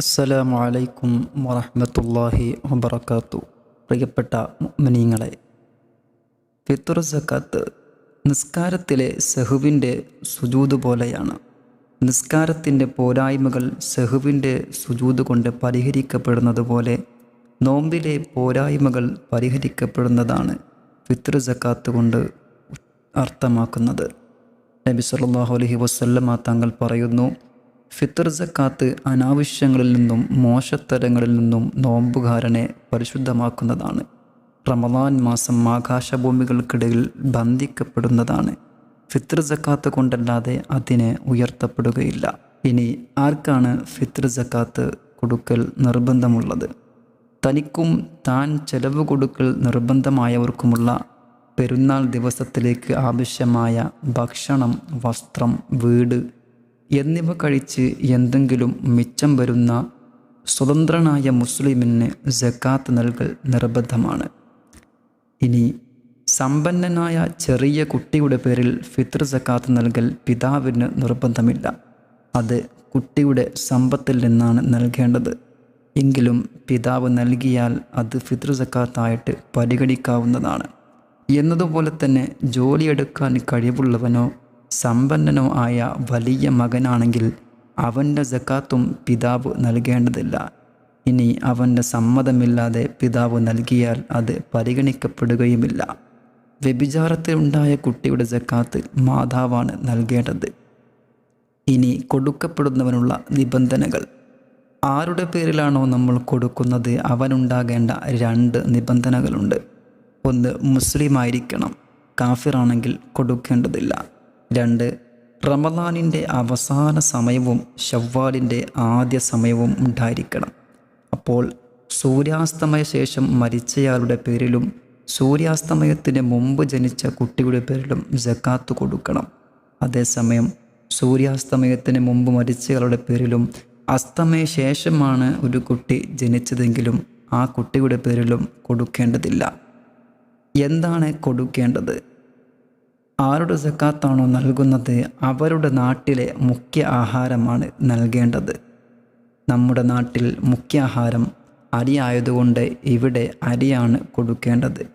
അസ്സലാമു അലൈക്കും വറഹ്മത്തുള്ളാഹി വബറകാത്തു. പ്രിയപ്പെട്ട മുഅ്മിനീങ്ങളെ ഫിത്തുർ സക്കാത്ത് നിസ്കാരത്തിലെ സഹുവിന്റെ സുജൂദ് പോലെയാണ്. നിസ്കാരത്തിന്റെ പോരായ്മകൾ സഹുവിന്റെ സുജൂദ് കൊണ്ട് പരിഹരിക്കപ്പെടുന്നത് പോലെ നോമ്പിലെ പോരായ്മകൾ പരിഹരിക്കപ്പെടുന്നതാണ് ഫിത്തുർ സക്കാത്ത് കൊണ്ട് അർത്ഥമാക്കുന്നത്. നബി സല്ലല്ലാഹു അലൈഹി വസല്ലമ തങ്ങൾ പറയുന്നു ഫിത്തർ സക്കാത്ത് അനാവശ്യങ്ങളിൽ നിന്നും മോശത്തരങ്ങളിൽ നിന്നും നോമ്പുകാരനെ പരിശുദ്ധമാക്കുന്നതാണ്. റമദാൻ മാസം ആകാശഭൂമികൾക്കിടയിൽ ബന്ധിക്കപ്പെടുന്നതാണ്. ഫിത്തർ സക്കാത്ത് കൊണ്ടല്ലാതെ അതിനെ ഉയർത്തപ്പെടുകയില്ല. ഇനി ആർക്കാണ് ഫിത്തർ സക്കാത്ത് കൊടുക്കൽ നിർബന്ധമുള്ളത്? തനിക്കും താൻ ചെലവ് കൊടുക്കൽ നിർബന്ധമായവർക്കുമുള്ള പെരുന്നാൾ ദിവസത്തിലേക്ക് ആവശ്യമായ ഭക്ഷണം വസ്ത്രം വീട് എന്നിവ കഴിച്ച് എന്തെങ്കിലും മിച്ചം വരുന്ന സ്വതന്ത്രനായ മുസ്ലിമിന് ജക്കാത്ത് നൽകൽ നിർബന്ധമാണ്. ഇനി സമ്പന്നനായ ചെറിയ കുട്ടിയുടെ പേരിൽ ഫിത്ർ ജക്കാത്ത് നൽകൽ പിതാവിന് നിർബന്ധമില്ല. അത് കുട്ടിയുടെ സമ്പത്തിൽ നിന്നാണ് നൽകേണ്ടത്. എങ്കിലും പിതാവ് നൽകിയാൽ അത് ഫിത്ർ ജക്കാത്തായിട്ട് പരിഗണിക്കാവുന്നതാണ്. എന്നതുപോലെ തന്നെ ജോലിയെടുക്കാൻ കഴിവുള്ളവനോ സമ്പന്നനോ ആയ വലിയ മകനാണെങ്കിൽ അവന്റെ ജക്കാത്തും പിതാവ് നൽകേണ്ടതില്ല. ഇനി അവന്റെ സമ്മതമില്ലാതെ പിതാവ് നൽകിയാൽ അത് പരിഗണിക്കപ്പെടുകയുമില്ല. വ്യഭിചാരത്തിലുണ്ടായ കുട്ടിയുടെ ജക്കാത്ത് മാതാവാണ് നൽകേണ്ടത്. ഇനി കൊടുക്കപ്പെടുന്നവനുള്ള നിബന്ധനകൾ. ആരുടെ പേരിലാണോ നമ്മൾ കൊടുക്കുന്നത് അവനുണ്ടാകേണ്ട രണ്ട് നിബന്ധനകളുണ്ട്. ഒന്ന് മുസ്ലിം ആയിരിക്കണം കാഫിറാണെങ്കിൽ കൊടുക്കേണ്ടതില്ല. രണ്ട് റമദാനിന്റെ അവസാന സമയവും ഷവ്വാലിന്റെ ആദ്യ സമയവും ഉണ്ടായിരിക്കണം. അപ്പോൾ സൂര്യാസ്തമയ ശേഷം മരിച്ചയാളുടെ പേരിലും സൂര്യാസ്തമയത്തിന് മുമ്പ് ജനിച്ച കുട്ടിയുടെ പേരിലും ജക്കാത്ത് കൊടുക്കണം. അതേസമയം സൂര്യാസ്തമയത്തിന് മുമ്പ് മരിച്ചയാളുടെ പേരിലും അസ്തമയ ശേഷമാണ് ഒരു കുട്ടി ജനിച്ചതെങ്കിലും ആ കുട്ടിയുടെ പേരിലും കൊടുക്കേണ്ടതില്ല. എന്താണ് കൊടുക്കേണ്ടത്? ആരുടെ സക്കാത്താണോ നൽകുന്നത് അവരുടെ നാട്ടിലെ മുഖ്യ ആഹാരമാണ് നൽകേണ്ടത്. നമ്മുടെ നാട്ടിൽ മുഖ്യ ആഹാരം അരി ആയതുകൊണ്ട് ഇവിടെ അരിയാണ് കൊടുക്കേണ്ടത്.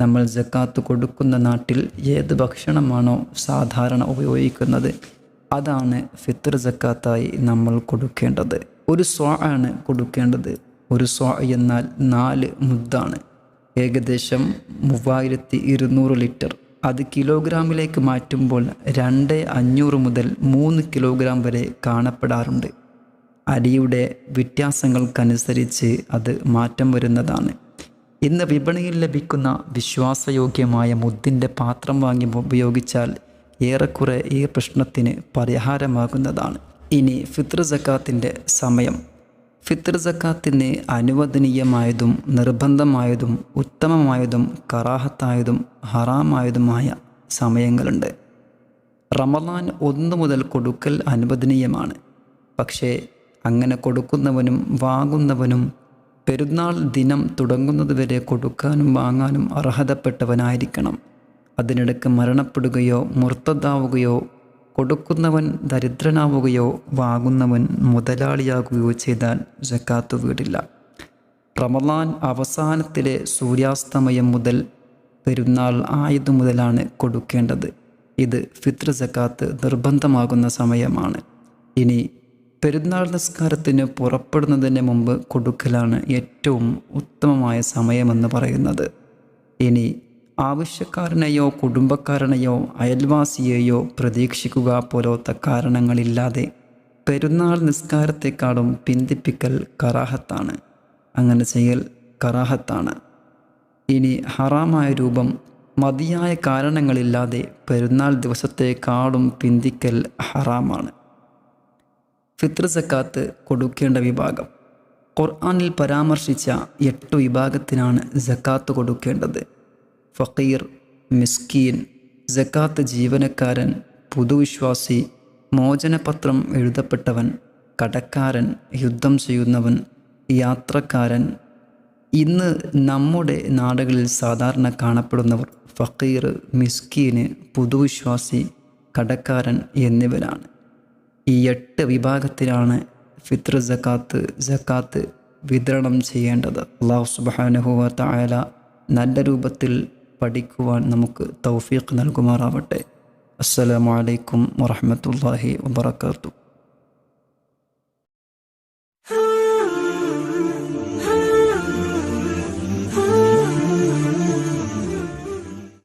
നമ്മൾ ജക്കാത്ത് കൊടുക്കുന്ന നാട്ടിൽ ഏത് ഭക്ഷണമാണോ സാധാരണ ഉപയോഗിക്കുന്നത് അതാണ് ഫിത്തർ ജക്കാത്തായി നമ്മൾ കൊടുക്കേണ്ടത്. ഒരു സ്വാ ആണ് കൊടുക്കേണ്ടത്. ഒരു സ്വാ എന്നാൽ നാല് മുദ്ദാണ്. ഏകദേശം മൂവായിരത്തി ഇരുന്നൂറ് ലിറ്റർ. അത് കിലോഗ്രാമിലേക്ക് മാറ്റുമ്പോൾ രണ്ട് അഞ്ഞൂറ് മുതൽ മൂന്ന് കിലോഗ്രാം വരെ കാണപ്പെടാറുണ്ട്. അരിയുടെ വ്യത്യാസങ്ങൾക്കനുസരിച്ച് അത് മാറ്റം വരുന്നതാണ്. ഇന്ന് വിപണിയിൽ ലഭിക്കുന്ന വിശ്വാസയോഗ്യമായ മുദ്ദിന്റെ പാത്രം വാങ്ങി ഉപയോഗിച്ചാൽ ഏറെക്കുറെ ഈ പ്രശ്നത്തിന് പരിഹാരമാകുന്നതാണ്. ഇനി ഫിത്ർ സക്കാത്തിന്റെ സമയം. ഫിത്ർ സക്കാത്തിന് അനുവദനീയമായതും നിർബന്ധമായതും ഉത്തമമായതും കറാഹത്തായതും ഹറാമായതുമായ സമയങ്ങളുണ്ട്. റമദാൻ ഒന്നു മുതൽ കൊടുക്കൽ അനുവദനീയമാണ്. പക്ഷേ അങ്ങനെ കൊടുക്കുന്നവനും വാങ്ങുന്നവനും പെരുന്നാൾ ദിനം തുടങ്ങുന്നതുവരെ കൊടുക്കാനും വാങ്ങാനും അർഹതപ്പെട്ടവനായിരിക്കണം. അതിനിടയ്ക്ക് മരണപ്പെടുകയോ മുർത്തതാവുകയോ കൊടുക്കുന്നവൻ ദരിദ്രനാവുകയോ വാങ്ങുന്നവൻ മുതലാളിയാകുകയോ ചെയ്താൽ ജക്കാത്ത് വീടില്ല. റമദാൻ അവസാനത്തിലെ സൂര്യാസ്തമയം മുതൽ പെരുന്നാൾ ആയതു മുതലാണ് കൊടുക്കേണ്ടത്. ഇത് ഫിത്ര ജക്കാത്ത് നിർബന്ധമാകുന്ന സമയമാണ്. ഇനി പെരുന്നാൾ നിസ്കാരത്തിന് പുറപ്പെടുന്നതിന് മുമ്പ് കൊടുക്കലാണ് ഏറ്റവും ഉത്തമമായ സമയമെന്ന് പറയുന്നത്. ഇനി ആവശ്യക്കാരനെയോ കുടുംബക്കാരനെയോ അയൽവാസിയെയോ പ്രതീക്ഷിക്കുക പോലത്തെ കാരണങ്ങളില്ലാതെ പെരുന്നാൾ നിസ്കാരത്തെക്കാളും പിന്തിപ്പിക്കൽ കറാഹത്താണ്. അങ്ങനെ ചെയ്യൽ കറാഹത്താണ്. ഇനി ഹറാമായ രൂപം മതിയായ കാരണങ്ങളില്ലാതെ പെരുന്നാൾ ദിവസത്തെക്കാളും പിന്തിക്കൽ ഹറാമാണ്. ഫിത്ർ സക്കാത്ത് കൊടുക്കേണ്ട വിഭാഗം. ഖുർആാനിൽ പരാമർശിച്ച എട്ട് വിഭാഗത്തിനാണ് സക്കാത്ത് കൊടുക്കേണ്ടത്. ഫക്കീർ മിസ്കീൻ ജക്കാത്ത് ജീവനക്കാരൻ പുതുവിശ്വാസി മോചനപത്രം എഴുതപ്പെട്ടവൻ കടക്കാരൻ യുദ്ധം ചെയ്യുന്നവൻ യാത്രക്കാരൻ. ഇന്ന് നമ്മുടെ നാടുകളിൽ സാധാരണ കാണപ്പെടുന്നവർ ഫക്കീർ മിസ്കീന് പുതുവിശ്വാസി കടക്കാരൻ എന്നിവരാണ്. ഈ എട്ട് വിഭാഗത്തിലാണ് ഫിത്ര ജക്കാത്ത് ജക്കാത്ത് വിതരണം ചെയ്യേണ്ടത്. അള്ളാഹു സുബാനുഹുവ നല്ല രൂപത്തിൽ പഠിക്കുവാൻ നമുക്ക് തൗഫീഖ് നൽകുമാറാവട്ടെ. അസ്സലാമു അലൈക്കും വറഹമത്തല്ലാഹി വബർക്കാത്തു